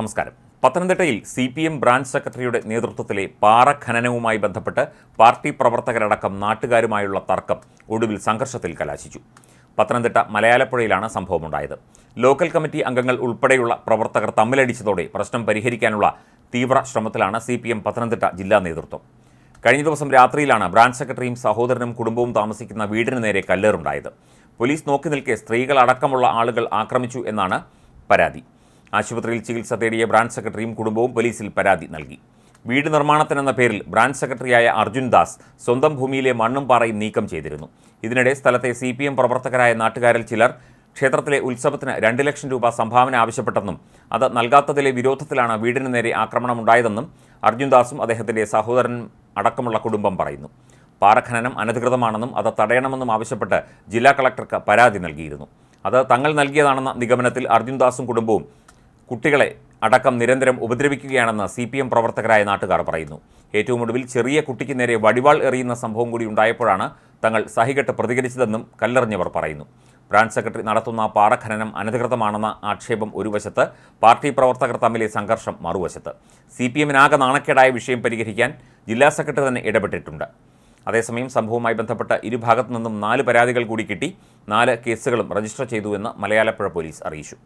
നമസ്കാരം. പത്തനംതിട്ടയിൽ C P M branch സെക്രട്ടറിയുടെ നേതൃത്വത്തിലെ പാറ ഖനനവുമായി ബന്ധപ്പെട്ട് പാർട്ടി പ്രവർത്തകരടക്കം നാട്ടുകാരുമായുള്ള തർക്കം ഒടുവിൽ സംഘർഷത്തിൽ കലാശിച്ചു. പത്തനംതിട്ട മലയാലപ്പുഴയിലാണ് സംഭവമുണ്ടായത്. ലോക്കൽ കമ്മിറ്റി അംഗങ്ങൾ ഉൾപ്പെടെയുള്ള പ്രവർത്തകർ തമ്മിലടിച്ചതോടെ പ്രശ്നം പരിഹരിക്കാനുള്ള തീവ്ര ശ്രമത്തിലാണ് സി പി എം പത്തനംതിട്ട ജില്ലാ നേതൃത്വം. കഴിഞ്ഞ ദിവസം രാത്രിയിലാണ് ബ്രാഞ്ച് സെക്രട്ടറിയും സഹോദരനും കുടുംബവും താമസിക്കുന്ന വീടിന് നേരെ കല്ലേറുണ്ടായത്. പോലീസ് നോക്കി നിൽക്കെ സ്ത്രീകളടക്കമുള്ള ആളുകൾ ആക്രമിച്ചു എന്നാണ് പരാതി. ആശുപത്രിയിൽ ചികിത്സ തേടിയ ബ്രാഞ്ച് സെക്രട്ടറിയും കുടുംബവും പോലീസിൽ പരാതി നൽകി. വീട് നിർമ്മാണത്തിനെന്ന പേരിൽ ബ്രാഞ്ച് സെക്രട്ടറിയായ അർജുൻ ദാസ് സ്വന്തം ഭൂമിയിലെ മണ്ണും പാറയും നീക്കം ചെയ്തിരുന്നു. ഇതിനിടെ സ്ഥലത്തെ സി പി എം പ്രവർത്തകരായ നാട്ടുകാരിൽ ചിലർ ക്ഷേത്രത്തിലെ ഉത്സവത്തിന് രണ്ട് ലക്ഷം രൂപ സംഭാവന ആവശ്യപ്പെട്ടെന്നും അത് നൽകാത്തതിലെ വിരോധത്തിലാണ് വീടിന് നേരെ ആക്രമണമുണ്ടായതെന്നും അർജുൻ ദാസും അദ്ദേഹത്തിന്റെ സഹോദരൻ അടക്കമുള്ള കുടുംബം പറയുന്നു. പാറഖനനം അനധികൃതമാണെന്നും അത് തടയണമെന്നും ആവശ്യപ്പെട്ട് ജില്ലാ കളക്ടർക്ക് പരാതി നൽകിയിരുന്നു. അത് തങ്ങൾ നൽകിയതാണെന്ന നിഗമനത്തിൽ അർജുൻദാസും കുടുംബവും കുട്ടികളെ അടക്കം നിരന്തരം ഉപദ്രവിക്കുകയാണെന്ന് സി പി എം പ്രവർത്തകരായ നാട്ടുകാർ പറയുന്നു. ഏറ്റവും ഒടുവിൽ ചെറിയ കുട്ടിക്ക് നേരെ വടിവാൾ എറിയുന്ന സംഭവം കൂടി ഉണ്ടായപ്പോഴാണ് തങ്ങൾ സഹികെട്ട് പ്രതികരിച്ചതെന്നും കല്ലെറിഞ്ഞവർ പറയുന്നു. ബ്രാഞ്ച് സെക്രട്ടറി നടത്തുന്ന പാറഖനനം അനധികൃതമാണെന്ന ആക്ഷേപം ഒരു വശത്ത് പാർട്ടി പ്രവർത്തകർ തമ്മിലെ സംഘർഷം മറുവശത്ത്. സി പി എമ്മിനാകെ നാണക്കേടായ വിഷയം പരിഹരിക്കാൻ ജില്ലാ സെക്രട്ടറി തന്നെ ഇടപെട്ടിട്ടുണ്ട്. അതേസമയം സംഭവവുമായി ബന്ധപ്പെട്ട് ഇരുഭാഗത്തു നിന്നും നാല് പരാതികൾ കൂടി കിട്ടി. നാല് കേസുകളും രജിസ്റ്റർ ചെയ്തുവെന്ന് മലയാലപ്പുഴ പോലീസ് അറിയിച്ചു.